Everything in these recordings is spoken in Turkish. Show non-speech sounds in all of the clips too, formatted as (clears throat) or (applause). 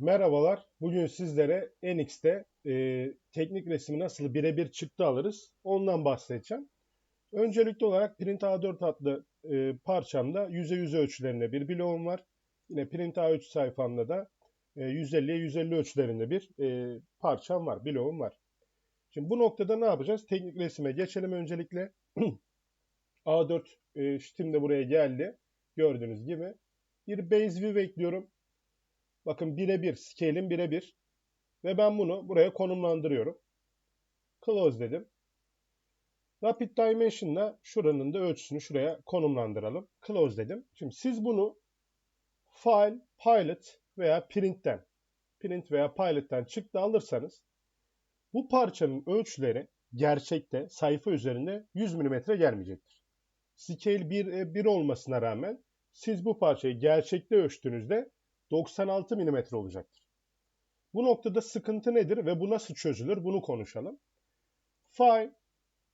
Merhabalar. Bugün sizlere NX'te e, teknik resmi nasıl birebir çıktı alırız ondan bahsedeceğim. Öncelikli olarak Print A4 adlı e, parçamda yüze yüze ölçülerinde bir bloğum var. Yine Print A3 sayfamda da e, 150'ye 150 ölçülerinde bir e, parçam var, bloğum var. Şimdi bu noktada ne yapacağız? Teknik resime geçelim öncelikle. (clears throat) A4 e, şitim de buraya geldi. Gördüğünüz gibi. Bir base view ekliyorum. Bakın birebir, scale'in birebir. Ve ben bunu buraya konumlandırıyorum. Close dedim. Rapid Dimension'la şuranın da ölçüsünü şuraya konumlandıralım. Close dedim. Şimdi siz bunu File, Pilot veya Print'ten, Print veya Pilot'ten çıktı alırsanız bu parçanın ölçüleri gerçekte sayfa üzerinde 100 mm gelmeyecektir. Scale 1, 1 olmasına rağmen siz bu parçayı gerçekte ölçtüğünüzde 96 mm olacaktır. Bu noktada sıkıntı nedir ve bu nasıl çözülür bunu konuşalım. File,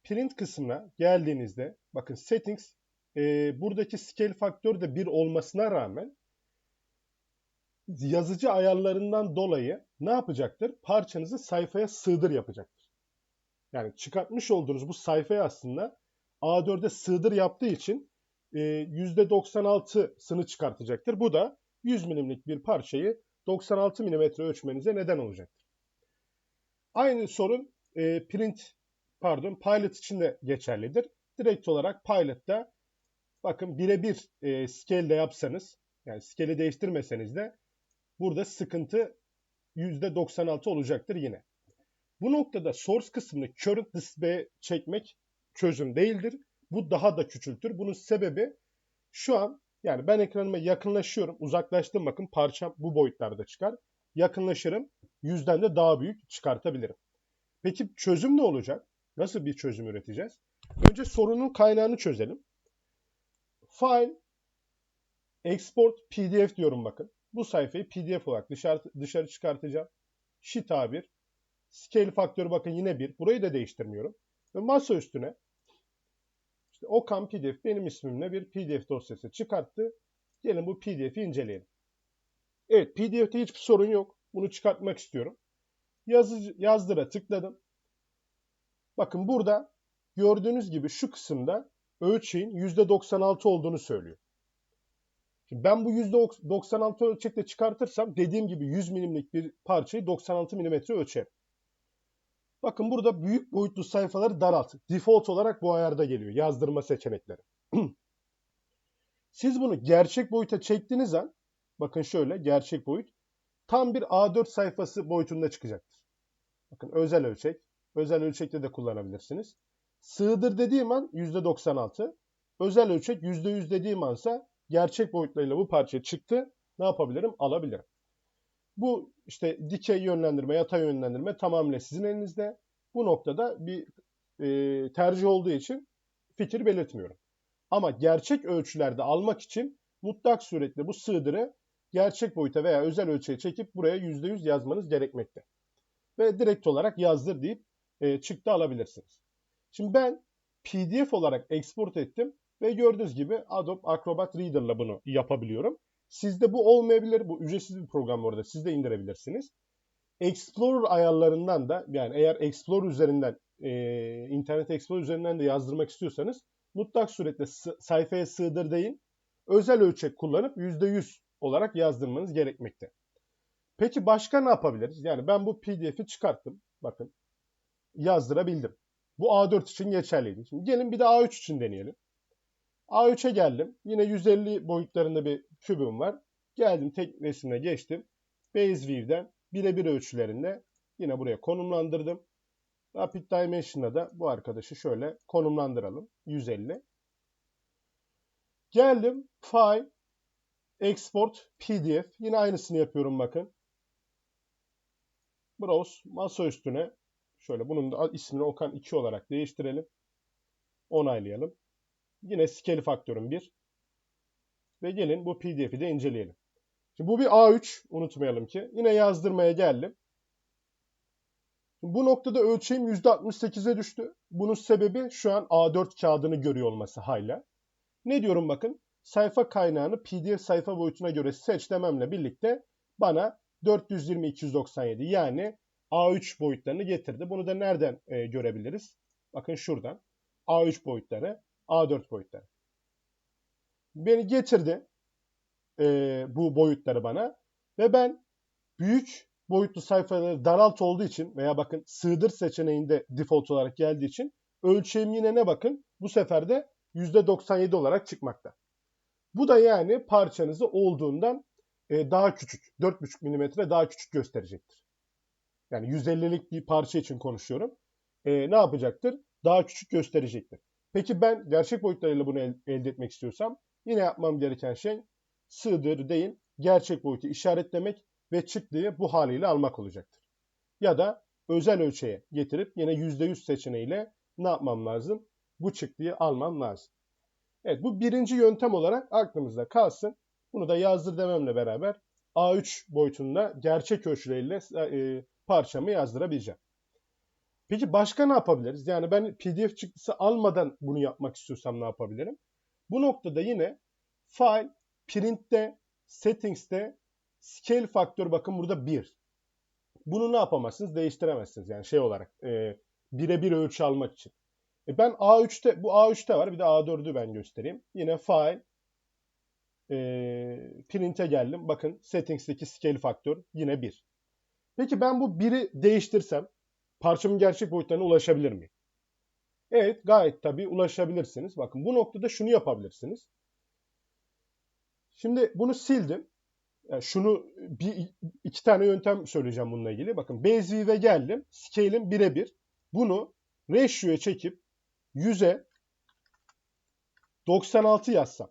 print kısmına geldiğinizde bakın settings e, buradaki scale faktörü de 1 olmasına rağmen yazıcı ayarlarından dolayı ne yapacaktır? Parçanızı sayfaya sığdır yapacaktır. Yani çıkartmış olduğunuz bu sayfayı aslında A4'e sığdır yaptığı için e, %96'sını çıkartacaktır. Bu da 100 milimlik bir parçayı 96 mm ölçmenize neden olacaktır. Aynı sorun e, print pardon pilot için de geçerlidir. Direkt olarak pilot'ta bakın birebir e, scale'de yapsanız yani scale'i değiştirmeseniz de burada sıkıntı %96 olacaktır yine. Bu noktada source kısmını current display'e çekmek çözüm değildir. Bu daha da küçültür. Bunun sebebi şu an yani ben ekranıma yakınlaşıyorum. Uzaklaştım bakın parçam bu boyutlarda çıkar. Yakınlaşırım. Yüzden de daha büyük çıkartabilirim. Peki çözüm ne olacak? Nasıl bir çözüm üreteceğiz? Önce sorunun kaynağını çözelim. File, export pdf diyorum bakın. Bu sayfayı pdf olarak dışarı, dışarı çıkartacağım. Sheet A1. Scale faktörü bakın yine 1. Burayı da değiştirmiyorum. Ve masa üstüne işte Okan PDF benim ismimle bir PDF dosyası çıkarttı. Gelin bu PDF'i inceleyelim. Evet PDF'te hiçbir sorun yok. Bunu çıkartmak istiyorum. Yazı, yazdıra tıkladım. Bakın burada gördüğünüz gibi şu kısımda ölçeğin %96 olduğunu söylüyor. Şimdi ben bu %96 ölçekle çıkartırsam dediğim gibi 100 milimlik bir parçayı 96 milimetre ölçerim. Bakın burada büyük boyutlu sayfaları daralt. Default olarak bu ayarda geliyor yazdırma seçenekleri. (clears throat) Siz bunu gerçek boyuta çektiğiniz an bakın şöyle gerçek boyut tam bir A4 sayfası boyutunda çıkacaktır. Bakın özel ölçek. Özel ölçekte de kullanabilirsiniz. Sığdır dediğim an %96. Özel ölçek %100 dediğim ansa gerçek boyutlarıyla bu parça çıktı. Ne yapabilirim? Alabilirim. Bu işte dikey yönlendirme, yatay yönlendirme tamamıyla sizin elinizde. Bu noktada bir e, tercih olduğu için fikir belirtmiyorum. Ama gerçek ölçülerde almak için mutlak suretle bu sığdırı gerçek boyuta veya özel ölçüye çekip buraya %100 yazmanız gerekmekte. Ve direkt olarak yazdır deyip e, çıktı alabilirsiniz. Şimdi ben PDF olarak export ettim ve gördüğünüz gibi Adobe Acrobat Reader'la bunu yapabiliyorum. Sizde bu olmayabilir. Bu ücretsiz bir program orada. Siz de indirebilirsiniz. Explorer ayarlarından da yani eğer Explorer üzerinden e, Internet Explorer üzerinden de yazdırmak istiyorsanız mutlak suretle sayfaya sığdır deyin. Özel ölçek kullanıp %100 olarak yazdırmanız gerekmekte. Peki başka ne yapabiliriz? Yani ben bu PDF'i çıkarttım. Bakın yazdırabildim. Bu A4 için geçerliydi. Şimdi gelin bir de A3 için deneyelim. A3'e geldim. Yine 150 boyutlarında bir kübüm var. Geldim tek resimle geçtim. Base View'den birebir ölçülerinde yine buraya konumlandırdım. Rapid Dimension'da da bu arkadaşı şöyle konumlandıralım. 150. Geldim File, Export, PDF. Yine aynısını yapıyorum bakın. Browse, masa üstüne şöyle bunun da ismini Okan 2 olarak değiştirelim. Onaylayalım. Yine scale faktörüm 1. Ve gelin bu pdf'i de inceleyelim. Şimdi bu bir A3 unutmayalım ki. Yine yazdırmaya geldim. Bu noktada ölçeğim %68'e düştü. Bunun sebebi şu an A4 kağıdını görüyor olması hala. Ne diyorum bakın. Sayfa kaynağını PDF sayfa boyutuna göre seç dememle birlikte bana 420 297 yani A3 boyutlarını getirdi. Bunu da nereden e, görebiliriz? Bakın şuradan. A3 boyutları, A4 boyutları. Beni getirdi e, bu boyutları bana ve ben büyük boyutlu sayfaları daralt olduğu için veya bakın sığdır seçeneğinde default olarak geldiği için ölçeğim yine ne bakın bu sefer de %97 olarak çıkmakta. Bu da yani parçanızı olduğundan e, daha küçük, 4,5 mm daha küçük gösterecektir. Yani 150'lik bir parça için konuşuyorum. E, ne yapacaktır? Daha küçük gösterecektir. Peki ben gerçek boyutlarıyla bunu el, elde etmek istiyorsam yine yapmam gereken şey sığdır değil, gerçek boyutu işaretlemek ve çıktığı bu haliyle almak olacaktır. Ya da özel ölçeğe getirip yine %100 seçeneğiyle ne yapmam lazım? Bu çıktığı almam lazım. Evet bu birinci yöntem olarak aklımızda kalsın. Bunu da yazdır dememle beraber A3 boyutunda gerçek ölçüleriyle e, parçamı yazdırabileceğim. Peki başka ne yapabiliriz? Yani ben PDF çıktısı almadan bunu yapmak istiyorsam ne yapabilirim? Bu noktada yine File, Print'te, Settings'te Scale faktör bakın burada 1. Bunu ne yapamazsınız? Değiştiremezsiniz yani şey olarak e, birebir ölçü almak için. E ben A3'te bu A3'te var bir de A4'ü ben göstereyim. Yine File, e, Print'e geldim. Bakın Settings'teki Scale faktör yine 1. Peki ben bu 1'i değiştirsem parçamın gerçek boyutlarına ulaşabilir miyim? Evet gayet tabii ulaşabilirsiniz. Bakın bu noktada şunu yapabilirsiniz. Şimdi bunu sildim. Yani şunu bir iki tane yöntem söyleyeceğim bununla ilgili. Bakın view'e geldim. Scale'im birebir. Bunu ratio'ya çekip 100'e 96 yazsam.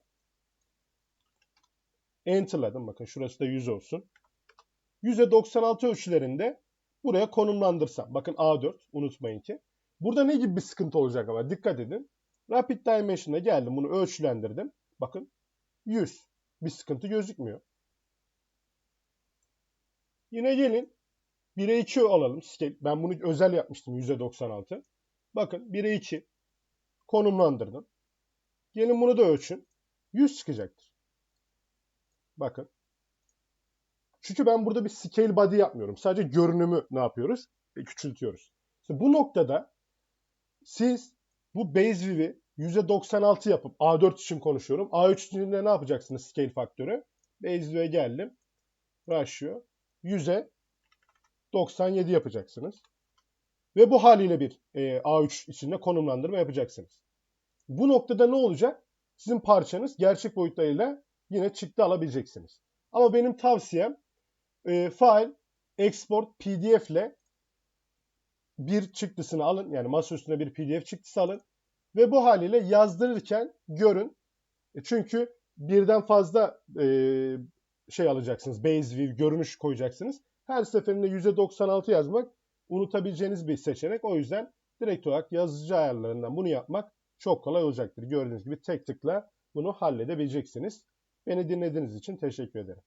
Enter'ladım. Bakın şurası da 100 olsun. 100'e 96 ölçülerinde buraya konumlandırsam. Bakın A4 unutmayın ki. Burada ne gibi bir sıkıntı olacak ama dikkat edin. Rapid Dimension'a geldim bunu ölçülendirdim. Bakın 100. Bir sıkıntı gözükmüyor. Yine gelin 1'e 2 alalım. Ben bunu özel yapmıştım %96. Bakın 1'e 2 konumlandırdım. Gelin bunu da ölçün. 100 çıkacaktır. Bakın. Çünkü ben burada bir scale body yapmıyorum. Sadece görünümü ne yapıyoruz? E, küçültüyoruz. İşte bu noktada siz bu base view'i %96 yapıp A4 için konuşuyorum. A3 için de ne yapacaksınız scale faktörü? Base view'e geldim. Ratio 100'e 97 yapacaksınız. Ve bu haliyle bir e, A3 içinde konumlandırma yapacaksınız. Bu noktada ne olacak? Sizin parçanız gerçek boyutlarıyla yine çıktı alabileceksiniz. Ama benim tavsiyem e, file, export, pdf ile bir çıktısını alın. Yani masa üstüne bir pdf çıktısı alın. Ve bu haliyle yazdırırken görün. E, çünkü birden fazla e, şey alacaksınız. Base view, görünüş koyacaksınız. Her seferinde %96 yazmak unutabileceğiniz bir seçenek. O yüzden direkt olarak yazıcı ayarlarından bunu yapmak çok kolay olacaktır. Gördüğünüz gibi tek tıkla bunu halledebileceksiniz. Beni dinlediğiniz için teşekkür ederim.